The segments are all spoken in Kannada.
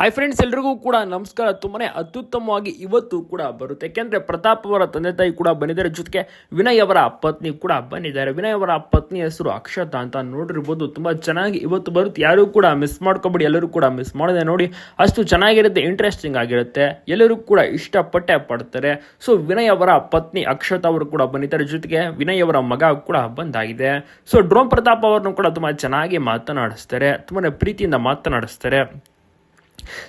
ಹಾಯ್ ಫ್ರೆಂಡ್ಸ್ ಎಲ್ರಿಗೂ ಕೂಡ ನಮಸ್ಕಾರ. ತುಂಬಾನೇ ಅತ್ಯುತ್ತಮವಾಗಿ ಇವತ್ತು ಕೂಡ ಬರುತ್ತೆ. ಯಾಕೆಂದರೆ ಪ್ರತಾಪ್ ಅವರ ತಂದೆ ತಾಯಿ ಕೂಡ ಬಂದಿದ್ದಾರೆ. ಜೊತೆಗೆ ವಿನಯ್ ಅವರ ಪತ್ನಿ ಕೂಡ ಬಂದಿದ್ದಾರೆ. ವಿನಯ್ ಅವರ ಪತ್ನಿ ಹೆಸರು ಅಕ್ಷತಾ ಅಂತ ನೋಡಿರ್ಬೋದು. ತುಂಬಾ ಚೆನ್ನಾಗಿ ಇವತ್ತು ಬರುತ್ತೆ. ಯಾರು ಕೂಡ ಮಿಸ್ ಮಾಡ್ಕೊಬೇಡಿ. ಎಲ್ಲರೂ ಕೂಡ ಮಿಸ್ ಮಾಡಿದೆ ನೋಡಿ ಅಷ್ಟು ಚೆನ್ನಾಗಿರುತ್ತೆ ಇಂಟ್ರೆಸ್ಟಿಂಗ್ ಆಗಿರುತ್ತೆ. ಎಲ್ಲರೂ ಕೂಡ ಇಷ್ಟಪಟ್ಟೆ ಪಡ್ತಾರೆ. ಸೊ ವಿನಯ್ ಅವರ ಪತ್ನಿ ಅಕ್ಷತಾ ಅವರು ಕೂಡ ಬಂದಿದ್ದಾರೆ. ಜೊತೆಗೆ ವಿನಯ್ ಅವರ ಮಗ ಕೂಡ ಬಂದಾಗಿದೆ. ಸೊ ಡ್ರೋನ್ ಪ್ರತಾಪ್ ಅವರನ್ನು ಕೂಡ ತುಂಬಾ ಚೆನ್ನಾಗಿ ಮಾತನಾಡಿಸ್ತಾರೆ. ತುಂಬಾ ಪ್ರೀತಿಯಿಂದ ಮಾತನಾಡಿಸ್ತಾರೆ.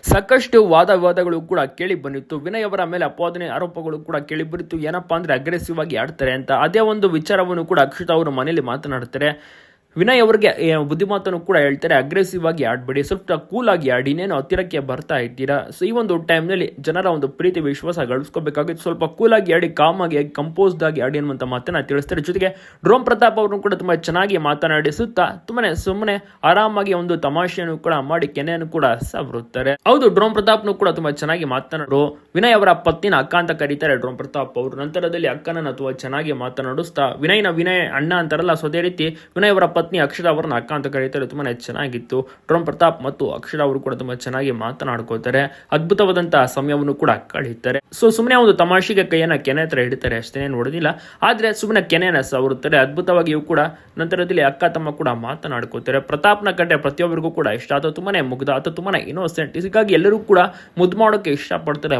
ಸಾಕಷ್ಟು ವಾದ ವಿವಾದಗಳು ಕೂಡ ಕೇಳಿ ಬಂದಿತ್ತು. ವಿನಯ್ ಅವರ ಮೇಲೆ ಅಪಾದನೆ ಆರೋಪಗಳು ಕೂಡ ಕೇಳಿ ಬಂದಿತ್ತು. ಏನಪ್ಪಾ ಅಂದ್ರೆ ಅಗ್ರೆಸಿವ್ ಆಗಿ ಆಡ್ತಾರೆ ಅಂತ. ಅದೇ ಒಂದು ವಿಚಾರವನ್ನು ಕೂಡ ಅಕ್ಷತಾ ಅವರು ಮನೆಯಲ್ಲಿ ಮಾತನಾಡ್ತಾರೆ. ವಿನಯ್ ಅವರಿಗೆ ಬುದ್ಧಿ ಬುದ್ಧಿಮಾತನ್ನು ಕೂಡ ಹೇಳ್ತಾರೆ ಅಗ್ರೆಸಿವ್ ಆಗಿ ಆಡಬೇಡಿ, ಸ್ವಲ್ಪ ಕೂಲ್ ಆಗಿ ಆಡಿ ಇನ್ನೇನು ಹತ್ತಿರಕ್ಕೆ ಬರ್ತಾ ಇದ್ದೀರಾ. ಸೊ ಈ ಒಂದು ಟೈಮ್ನಲ್ಲಿ ಜನರ ಒಂದು ಪ್ರೀತಿ, ವಿಶ್ವಾಸ ಗಳಿಸ್ಕೋಬೇಕಾಗಿತ್ತು. ಸ್ವಲ್ಪ ಕೂಲ್ ಆಗಿ ಆಡಿ ಕಾಮ್ ಆಗಿ ಕಂಪೋಸ್ಡ್ ಆಗಿ ಆಡಿ ಅನ್ನುವಂಥ ಮಾತನ್ನ ತಿಳಿಸ್ತಾರೆ. ಜೊತೆಗೆ ಡ್ರೋಮ್ ಪ್ರತಾಪ್ ಅವರನ್ನು ಕೂಡ ತುಂಬಾ ಚೆನ್ನಾಗಿ ಮಾತನಾಡಿಸುತ್ತಾ, ತುಂಬಾನೇ ಸುಮ್ಮನೆ ಆರಾಮಾಗಿ ಒಂದು ತಮಾಷೆಯನ್ನು ಕೂಡ ಮಾಡಿ, ಕೆನೆಯನ್ನು ಕೂಡ ಸವರುತ್ತಾರೆ. ಹೌದು ಡ್ರೋಮ್ ಪ್ರತಾಪ್ನು ಕೂಡ ತುಂಬಾ ಚೆನ್ನಾಗಿ ಮಾತನಾಡು ವಿನಯ್ ಅವರ ಪತ್ನಿನ ಅಕ್ಕ ಅಂತ ಕರೀತಾರೆ ಡ್ರೋಮ್ ಪ್ರತಾಪ್ ಅವರು. ನಂತರದಲ್ಲಿ ಅಕ್ಕನನ್ನು ತುಂಬಾ ಚೆನ್ನಾಗಿ ಮಾತನಾಡಿಸ್ತಾ ವಿನಯ್ನ ವಿನಯ್ ಅಣ್ಣ ಅಂತಾರಲ್ಲ, ಸೊ, ಅದೇ ರೀತಿ ವಿನಯ್ ಅವರ ಪತ್ನಿ ಅಕ್ಷರ ಅವರನ್ನ ಅಕ್ಕ ಅಂತ ಕರೀತಾರೆ ತುಂಬಾ ಚೆನ್ನಾಗಿತ್ತು. ಡ್ರೋಮ್ ಪ್ರತಾಪ್ ಮತ್ತು ಅಕ್ಷರ ಅವರು ಕೂಡ ತುಂಬಾ ಚೆನ್ನಾಗಿ ಮಾತನಾಡ್ಕೋತಾರೆ ಅದ್ಭುತವಾದಂತಹ ಸಮಯವನ್ನು ಕೂಡ ಕಳೀತಾರೆ. ಸೊ ಸುಮ್ಮನೆ ಒಂದು ತಮಾಷೆಗೆ ಕೈಯನ್ನ ಕೆನೆ ಹತ್ರ ಹಿಡಿತಾರೆ ಅಷ್ಟೇ ನೋಡೋದಿಲ್ಲ. ಆದ್ರೆ ಸುಮ್ಮನೆ ಕೆನೆಯನ್ನ ಸವರುತ್ತಾರೆ. ಅದ್ಭುತವಾಗಿಯೂ ಕೂಡ ನಂತರದಲ್ಲಿ ಅಕ್ಕ, ತಮ್ಮ ಕೂಡ ಮಾತನಾಡ್ಕೋತಾರೆ ಪ್ರತಾಪ್ನ ಕಂಡೆ ಪ್ರತಿಯೊಬ್ಬರಿಗೂ ಕೂಡ ಇಷ್ಟ. ಅಥವಾ ತುಂಬಾನೇ ಮುಗ್ಧ ಅಥವಾ ತುಂಬಾನೇ ಇನ್ನೋಸೆಂಟ್ ಇದಕ್ಕಾಗಿ ಎಲ್ಲರೂ ಕೂಡ ಮುದ್ದು ಮಾಡೋಕೆ ಇಷ್ಟಪಡ್ತಾರೆ.